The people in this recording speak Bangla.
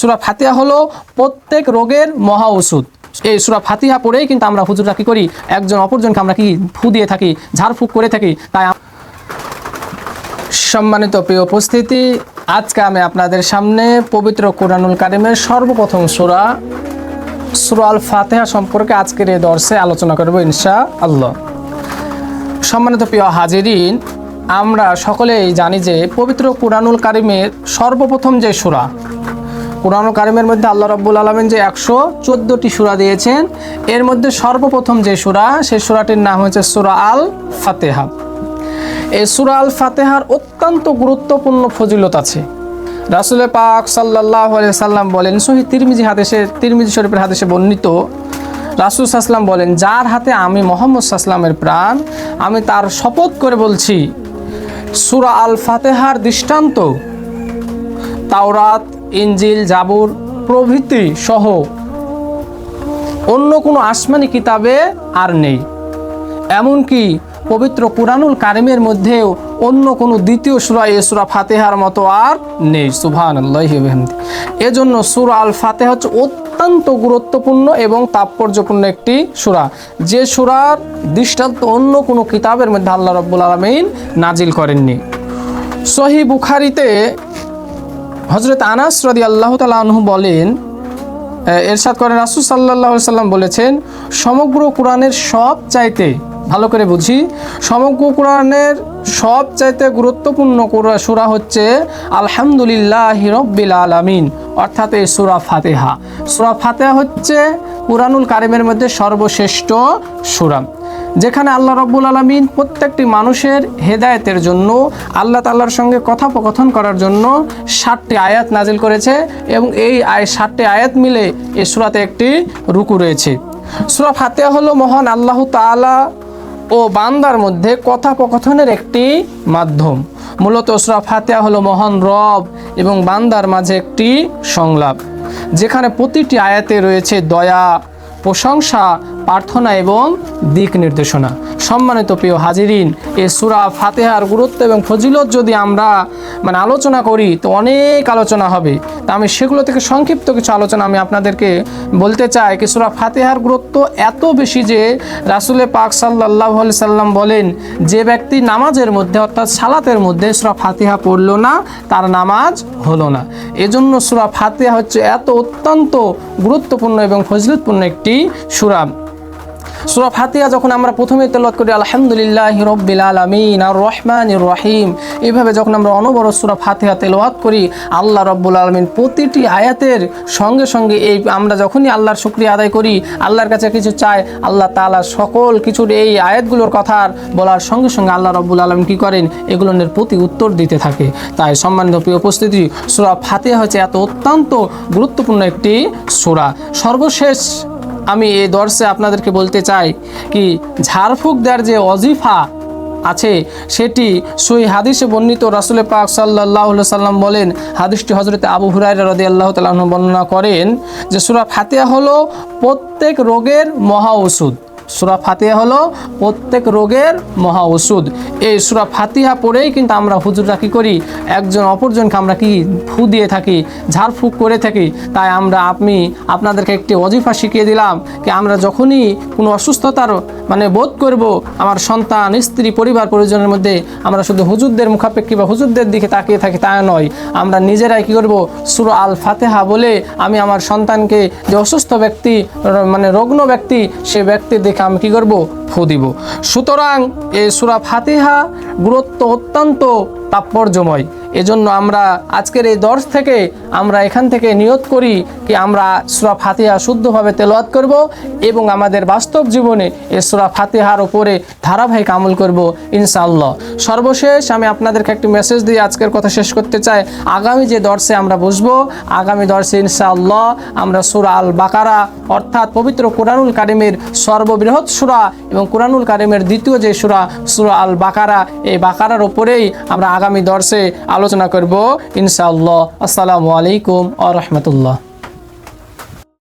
সুরা ফাতিহা হলো প্রত্যেক রোগের মহা ওষুধ। এই সুরা ফাতিহা পড়েই কিন্তু আমরা হুজুররা কি করি? একজন অপরজনকে আমরা কি ফু দিয়ে থাকি, ঝাড়ফুঁক করে থাকি? তাই সম্মানিত প্রিয় উপস্থিতি, আজকে আমি আপনাদের সামনে পবিত্র কোরআনুল কারিমের সর্বপ্রথম সুরা সুরাল ফাতেহা সম্পর্কে আজকের এই দর্শে আলোচনা করব ইনশা আল্লাহ সম্মানিত প্রিয় হাজিরিন, আমরা সকলেই জানি যে পবিত্র কোরআনুল কারিমের সর্বপ্রথম যে সুরা কোরআনুল কারিমের মধ্যে আল্লাহ রব্বুল আলমেন যে একশো চোদ্দোটি সুরা দিয়েছেন, এর মধ্যে সর্বপ্রথম যে সুরা, সেই সুরাটির নাম হচ্ছে সুরা আল ফাতেহা এই সুরা আল ফাতেহার অত্যন্ত গুরুত্বপূর্ণ ফজিলত আছে। রাসুল পাক সাল্লাহ সাল্লাম বলেন সহি তিরমিজি হাদেশে তিরমিজি শরীফের হাদেশে বর্ণিত, রাসুল সাসলাম বলেন, যার হাতে আমি মোহাম্মদ সাসলামের প্রাণ, আমি তার শপথ করে বলছি, সুরা আল ফাতেহার দৃষ্টান্ত, তাওরাত ইঞ্জিল, জাবুর প্রভৃতি সহ অন্য কোনো আসমানি কিতাবে আর নেই। এমনকি পবিত্র কুরআনুল কারিমের মধ্যেও অন্য কোনো দ্বিতীয় সুরা এ সুরা ফাতেহার মতো আর নেই। সুবহান এজন্য সুরা আল ফাতেহা হচ্ছে অত্যন্ত গুরুত্বপূর্ণ এবং তাৎপর্যপূর্ণ একটি সুরা। যে সুরার দৃষ্টান্ত অন্য কোনো কিতাবের মধ্যে আল্লাহ রব্বুল আলমিন নাজিল করেননি। সহি বুখারিতে হজরত আনাস রদি আল্লাহ তালা আনহু বলেন এরশাদ করেন, রাসুল সাল্লাহ সাল্লাম বলেছেন, সমগ্র কোরআনের সব চাইতে ভালো করে বুঝি, সমগ্র কোরআনের সব চাইতে গুরুত্বপূর্ণ সূরা হচ্ছে আলহামদুলিল্লাহ রব্বিল আলামিন, অর্থাৎ এই সুরা ফাতেহা। সুরা ফাতেহা হচ্ছে কুরআনুল কারিমের মধ্যে সর্বশ্রেষ্ঠ সূরা। যেখানে আল্লাহ রব্বুল আলমিন প্রত্যেকটি মানুষের হেদায়তের জন্য, আল্লাহ তাল্লাহর সঙ্গে কথোপকথন করার জন্য ষাটটি আয়াত নাজিল করেছে এবং এই আয় ষাটটি আয়াত মিলে এই সুরাতে একটি রুকু রয়েছে। সুরা ফাতেহা হলো মহান আল্লাহ তাআলা ও বান্দার মধ্যে কথোপকথনের একটি মাধ্যম। মূলত সুরা ফাতেহা হলো মহান রব এবং বান্দার মাঝে একটি সংলাপ। যেখানে প্রতিটি আয়াতে রয়েছে দয়া, প্রশংসা প্রার্থনা এবং দিক নির্দেশনা। সম্মানিত প্রিয় হাজিরিন এ সুরা ফাতেহার গুরুত্ব এবং ফজিলত যদি আমরা মানে আলোচনা করি, তো অনেক আলোচনা হবে। তা আমি সেগুলো থেকে সংক্ষিপ্ত কিছু আলোচনা আমি আপনাদেরকে বলতে চাই কি সুরা ফাতেহার গুরুত্ব এত বেশি যে রাসুলে পাক সাল্লাহ সাল্লাম বলেন, যে ব্যক্তি নামাজের মধ্যে অর্থাৎ সালাতের মধ্যে সুরা ফাতেহা পড়ল না, তার নামাজ হলো না। এজন্য সুরা ফাতেহা হচ্ছে এত অত্যন্ত গুরুত্বপূর্ণ এবং ফজলতপূর্ণ একটি সুরা। সুরা ফাতিহা যখন আমরা প্রথমে তেলাওয়াত করি, আলহামদুলিল্লাহ রব্বিল আলামিন আর রহমান রহিম এইভাবে যখন আমরা অনবরত সুরা ফাতিহা তেলাওয়াত করি, আল্লাহ রব্বুল আলমিন প্রতিটি আয়াতের সঙ্গে সঙ্গে এই আমরা যখনই আল্লাহর শুক্রিয়া আদায় করি, আল্লাহর কাছে কিছু চাই, আল্লাহ তাআলা সকল কিছুর এই আয়াতগুলোর কথা বলার সঙ্গে সঙ্গে আল্লাহ রব্বুল আলম কী করেন? এগুলোর প্রতি উত্তর দিতে থাকে। তাই সম্মানিত প্রিয় উপস্থিতি, সুরা ফাতিহা হচ্ছে এত অত্যন্ত গুরুত্বপূর্ণ একটি সুরা। সর্বশেষ আমি এই দর্শে আপনাদেরকে বলতে চাই কি, ঝাড়ফুঁক দেওয়ার যে অজিফা আছে, সেটি সই হাদিসে বর্ণিত রাসুলে পাক সাল্লাহ সাল্লাম বলেন, হাদিসটি হজরতে আবু হুরাইরা রদি আল্লাহ তালাহ বর্ণনা করেন যে সুরা ফাতিয়া হলো প্রত্যেক রোগের মহা ওষুধ। সুরা ফাতিহা হলো প্রত্যেক রোগের মহা ওষুধ। এই সুরা ফাতিহা পড়েই কিন্তু আমরা হুজুররা কী করি? একজন অপরজনকে আমরা কি ফু দিয়ে থাকি ঝাড়ফুঁক করে থাকি? তাই আমরা আপনি, আপনাদেরকে একটি অজিফা শিখিয়ে দিলাম কি আমরা যখনই কোনো অসুস্থতার মানে বোধ করব, আমার সন্তান, স্ত্রী, পরিবার, পরিজনের মধ্যে আমরা শুধু হুজুরদের মুখাপেক্ষী বা হুজুরদের দিকে তাকিয়ে থাকি তা নয়, আমরা নিজেরাই কী করব? সুরা আল ফাতেহা বলে আমি আমার সন্তানকে যে অসুস্থ ব্যক্তি মানে রগ্ন ব্যক্তি, সে ব্যক্তি দেখে আমি কী করব? ফু দিব। সুতরাং এই সুরা ফাতিহা গুরুত্ব অত্যন্ত তাৎপর্যময়। এজন্য আমরা আজকের এই দর্শ থেকে আমরা এখান থেকে নিয়ত করি কি আমরা সুরা ফাতিহা শুদ্ধভাবে তেলাওয়াত করব এবং আমাদের বাস্তব জীবনে এই সুরা ফাতিহার উপরে ধারাবাহিক আমল করব, ইনশাআল্লাহ। সর্বশেষ আমি আপনাদেরকে একটি মেসেজ দিয়ে আজকের কথা শেষ করতে চাই। আগামী যে দর্শে আমরা বসবো, আগামী দর্শে ইনশাআল্লাহ আমরা সুরা আল বাকারা অর্থাৎ পবিত্র কোরআনুল কারিমের সর্ববৃহৎ সুরা এবং কোরআনুল কারিমের দ্বিতীয় যে সুরা সুরা আল বাকারা এই বাকারার উপরেই আমরা আগামী দর্শে আলোচনা করব ইনশাআল্লাহ। আসসালামু আলাইকুম আ রহমতুল্লাহ।